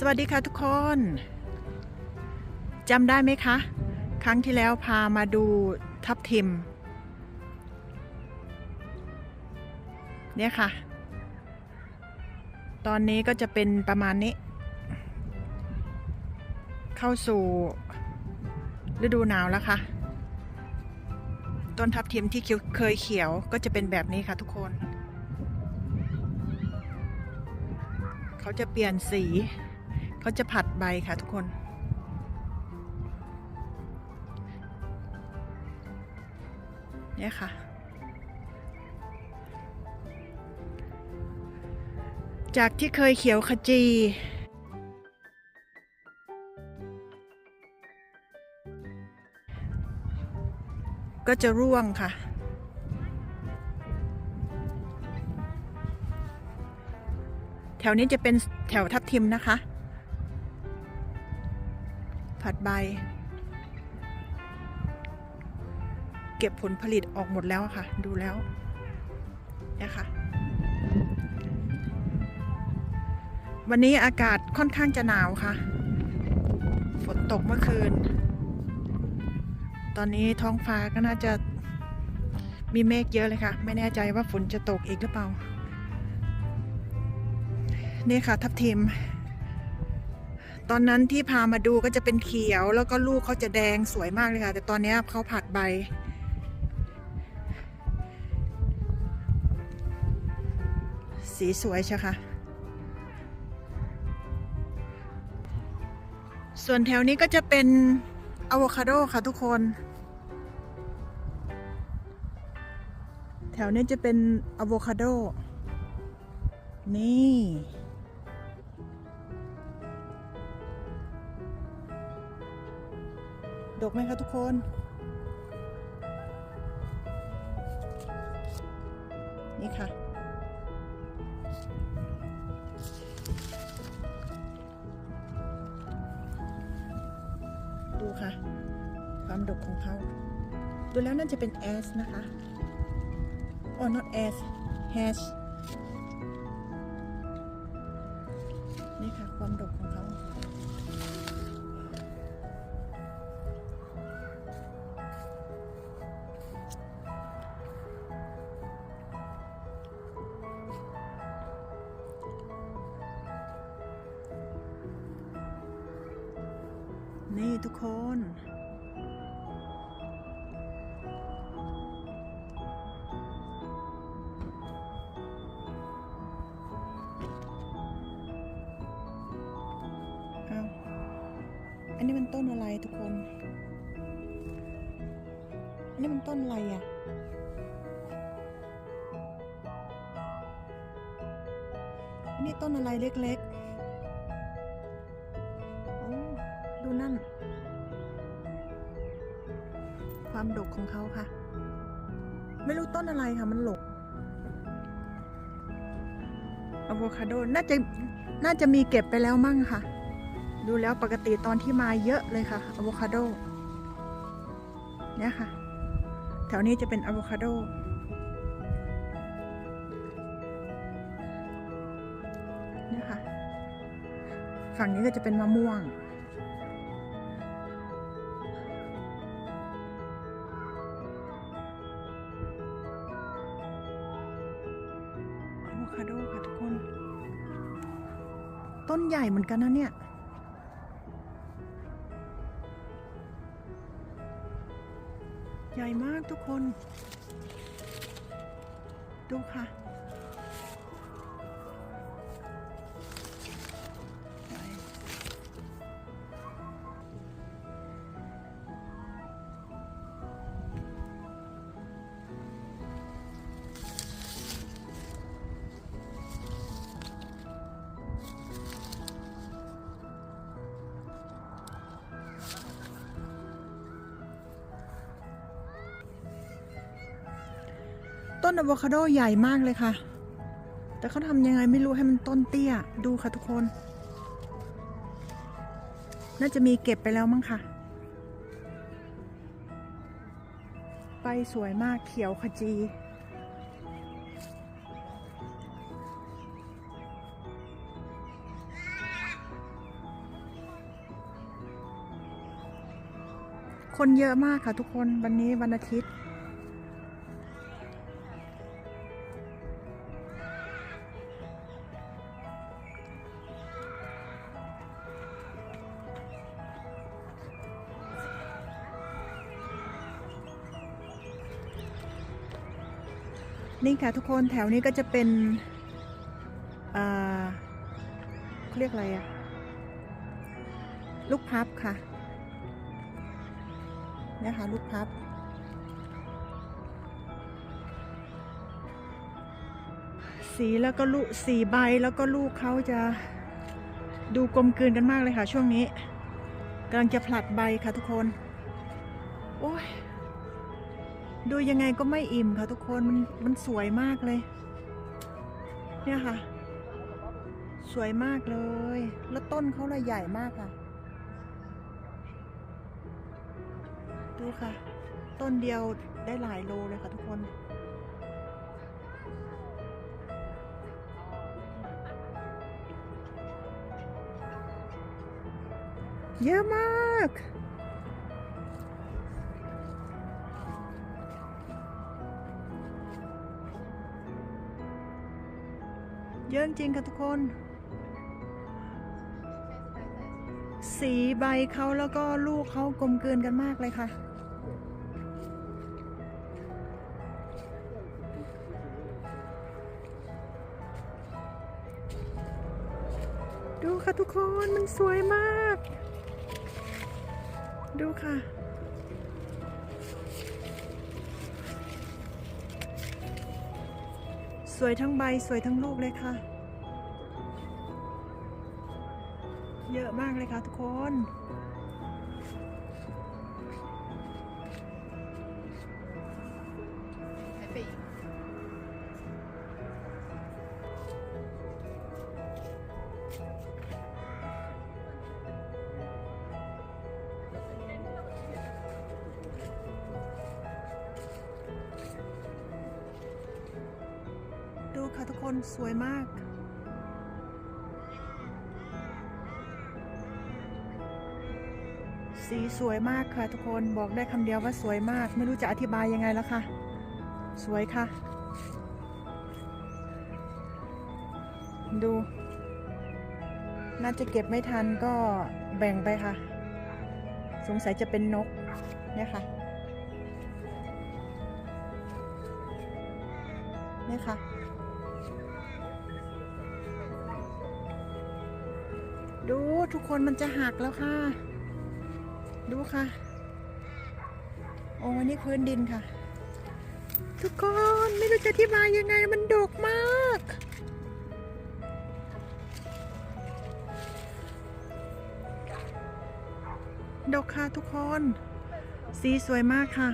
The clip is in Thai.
สวัสดีค่ะทุกคนจำได้ไหมคะ ครั้งที่แล้วพามาดูทับทิม เนี่ยค่ะ ตอนนี้ก็จะเป็นประมาณนี้ เข้าสู่ฤดูหนาวแล้วค่ะ ต้นทับทิมที่เคยเขียวก็จะเป็นแบบนี้ค่ะทุกคน เขาจะเปลี่ยนสี เขาจะผัดใบค่ะทุกคน เนี่ยค่ะ จากที่เคยเขียวขจีก็จะร่วงค่ะ แถวนี้จะเป็นแถวทับทิมนะคะ ผัดใบ เก็บผลผลิตออกหมดแล้วค่ะ ดูแล้วเนี่ยค่ะ วันนี้อากาศค่อนข้างจะหนาวค่ะ ฝนตกเมื่อคืน ตอนนี้ท้องฟ้าก็น่าจะมีเมฆเยอะเลยค่ะ ไม่แน่ใจว่าฝนจะตกอีกหรือเปล่า นี่ค่ะ ทับทิม ตอนนั้นที่พามาดูก็จะเป็นเขียวแล้วก็ลูกเขาจะแดงสวยมากเลยค่ะ แต่ตอนนี้เขาผัดใบ สีสวยใช่ค่ะ ส่วนแถวนี้ก็จะเป็นอะโวคาโดค่ะทุกคน แถวนี้จะเป็นอะโวคาโด นี่ ดกไหมคะทุกคน นี่ค่ะ ดูค่ะ ความดกของเขาดูแล้วน่าจะเป็นแอสนะคะอ๋อ not as hash ทุกคนอ้าวอันนี้มันต้นอะไรทุกคน อันนี้มันต้นอะไรอะอันนี้ต้นอะไรเล็ก ดูนั่น ความดกของเขาค่ะ ไม่รู้ต้นอะไรค่ะ มันหลกอะโวคาโดน่าจะน่าจะมีเก็บไปแล้วมั่งค่ะ ดูแล้วปกติตอนที่มาเยอะเลยค่ะอะโวคาโดเนี่ยค่ะ แถวนี้จะเป็นอะโวคาโดเนี่ยค่ะ ฝั่งนี้ก็จะเป็นมะม่วง ต้นใหญ่เหมือนกันนะเนี่ย ใหญ่มากทุกคน ดูค่ะ ต้นอะโวคาโดใหญ่มากเลยค่ะ แต่เขาทำยังไงไม่รู้ให้มันต้นเตี้ย ดูค่ะทุกคน น่าจะมีเก็บไปแล้วมั้งค่ะใบสวยมากเขียวขจีคนเยอะมากค่ะทุกคนวันนี้วันอาทิตย์ นี่ค่ะทุกคนแถวนี้ก็จะเป็นเขาเรียกอะไรอะลูกพับค่ะนะคะลูกพับ สีแล้วก็ลูกสีใบแล้วก็ลูกเขาจะดูกลมกลืนกันมากเลยค่ะ ช่วงนี้กำลังจะผลัดใบค่ะทุกคน โอ้ย ดูยังไงก็ไม่อิ่มค่ะทุกคนมันมันสวยมากเลย เนี่ยค่ะ สวยมากเลย แล้วต้นเขาเลยใหญ่มากค่ะ ดูค่ะ ต้นเดียวได้หลายโลเลยค่ะทุกคนเยอะมาก เยอะจริงค่ะทุกคน สีใบเขาแล้วก็ลูกเขากลมเกลืนกันมากเลยค่ะ ดูค่ะทุกคนมันสวยมาก ดูค่ะ สวยทั้งใบสวยทั้งลูกเลยค่ะ เยอะมากเลยค่ะทุกคน คนสวยมาก สีสวยมากค่ะทุกคนบอกได้คำเดียวว่าสวยมาก ไม่รู้จะอธิบายยังไงแล้วค่ะ สวยค่ะ ดู น่าจะเก็บไม่ทันก็แบ่งไปค่ะ สงสัยจะเป็นนกเนี่ยค่ะเนี่ยค่ะ ทุกคนมันจะหักแล้วค่ะ ดูค่ะ โอ้นี่พื้นดินค่ะ ทุกคนไม่รู้จะอธิบายยังไงมันดกมาก ดกค่ะทุกคน สีสวยมากค่ะ